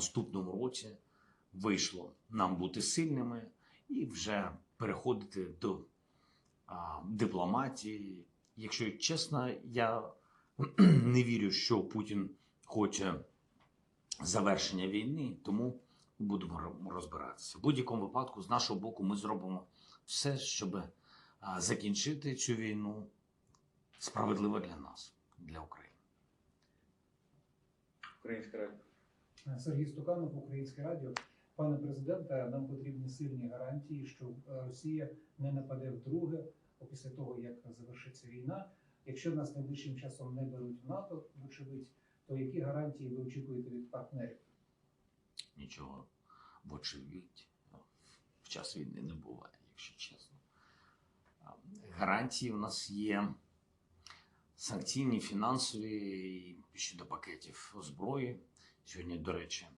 наступному році вийшло нам бути сильними і вже переходити до а, дипломатії. Якщо чесно, я не вірю, що Путін хоче завершення війни, тому будемо розбиратися. В будь-якому випадку, з нашого боку, ми зробимо все, щоб закінчити цю війну справедливо для нас, для України. Українська радіо. Сергій Стуканов, Українське радіо. Пане президенте, нам потрібні сильні гарантії, що е, Росія не нападе вдруге після того, як завершиться війна. Якщо нас найближчим часом не беруть в НАТО, вочевидь, то які гарантії ви очікуєте від партнерів? Нічого, вочевидь, в час війни не буває, якщо чесно. Гарантії у нас є санкційні, фінансові щодо пакетів зброї. Сьогодні, до речі,